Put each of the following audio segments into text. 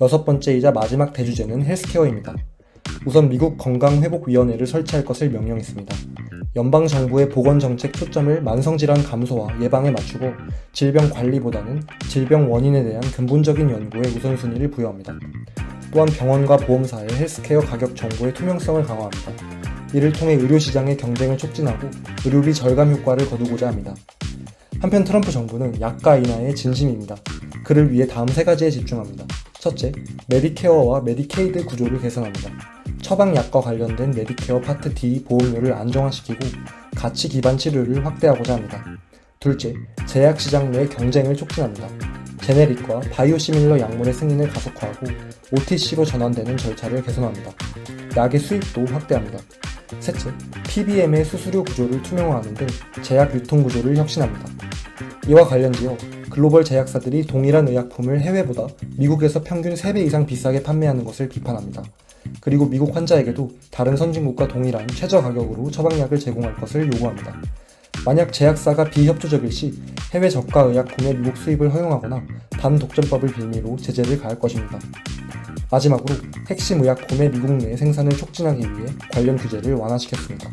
여섯 번째이자 마지막 대주제는 헬스케어입니다. 우선 미국 건강회복위원회를 설치할 것을 명령했습니다. 연방정부의 보건정책 초점을 만성질환 감소와 예방에 맞추고 질병 관리보다는 질병 원인에 대한 근본적인 연구에 우선순위를 부여합니다. 또한 병원과 보험사의 헬스케어 가격 정보의 투명성을 강화합니다. 이를 통해 의료시장의 경쟁을 촉진하고 의료비 절감 효과를 거두고자 합니다. 한편 트럼프 정부는 약가 인하에 진심입니다. 그를 위해 다음 세 가지에 집중합니다. 첫째, 메디케어와 메디케이드 구조를 개선합니다. 처방약과 관련된 메디케어 파트 D 보험료를 안정화시키고 가치 기반 치료를 확대하고자 합니다. 둘째, 제약 시장 내 경쟁을 촉진합니다. 제네릭과 바이오시밀러 약물의 승인을 가속화하고 OTC로 전환되는 절차를 개선합니다. 약의 수입도 확대합니다. 셋째, PBM의 수수료 구조를 투명화하는 등 제약 유통 구조를 혁신합니다. 이와 관련지어 글로벌 제약사들이 동일한 의약품을 해외보다 미국에서 평균 3배 이상 비싸게 판매하는 것을 비판합니다. 그리고 미국 환자에게도 다른 선진국과 동일한 최저 가격으로 처방약을 제공할 것을 요구합니다. 만약 제약사가 비협조적일 시 해외 저가 의약품의 미국 수입을 허용하거나 반독점법을 빌미로 제재를 가할 것입니다. 마지막으로 핵심 의약품의 미국 내 생산을 촉진하기 위해 관련 규제를 완화시켰습니다.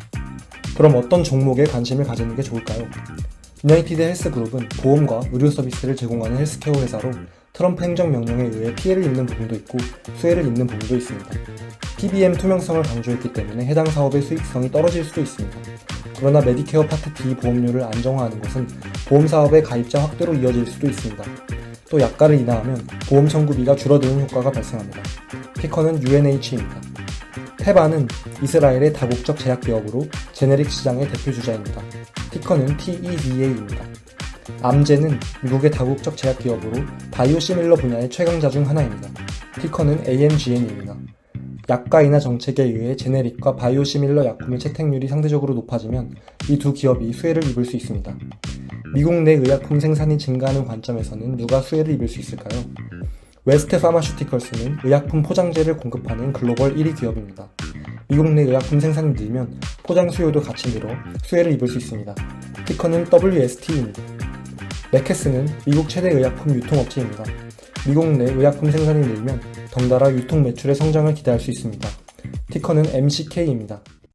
그럼 어떤 종목에 관심을 가지는 게 좋을까요? 유나이티드 헬스 그룹은 보험과 의료 서비스를 제공하는 헬스케어 회사로 트럼프 행정명령에 의해 피해를 입는 부분도 있고 수혜를 입는 부분도 있습니다. PBM 투명성을 강조했기 때문에 해당 사업의 수익성이 떨어질 수도 있습니다. 그러나 메디케어 파트 D 보험료를 안정화하는 것은 보험 사업의 가입자 확대로 이어질 수도 있습니다. 또 약가를 인하하면 보험 청구비가 줄어드는 효과가 발생합니다. 피커는 UNH입니다. 테바는 이스라엘의 다국적 제약 기업으로 제네릭 시장의 대표 주자입니다. 티커는 TEVA입니다. 암제는 미국의 다국적 제약 기업으로 바이오시밀러 분야의 최강자 중 하나입니다. 티커는 AMGN입니다. 약가 인하 정책에 의해 제네릭과 바이오시밀러 약품의 채택률이 상대적으로 높아지면 이 두 기업이 수혜를 입을 수 있습니다. 미국 내 의약품 생산이 증가하는 관점에서는 누가 수혜를 입을 수 있을까요? 웨스트 파마슈티컬스는 의약품 포장재를 공급하는 글로벌 1위 기업입니다. 미국 내 의약품 생산이 늘면 포장 수요도 같이 늘어 수혜를 입을 수 있습니다. 티커는 WST입니다. 메케스는 미국 최대 의약품 유통업체입니다. 미국 내 의약품 생산이 늘면 덩달아 유통 매출의 성장을 기대할 수 있습니다. 티커는 MCK입니다.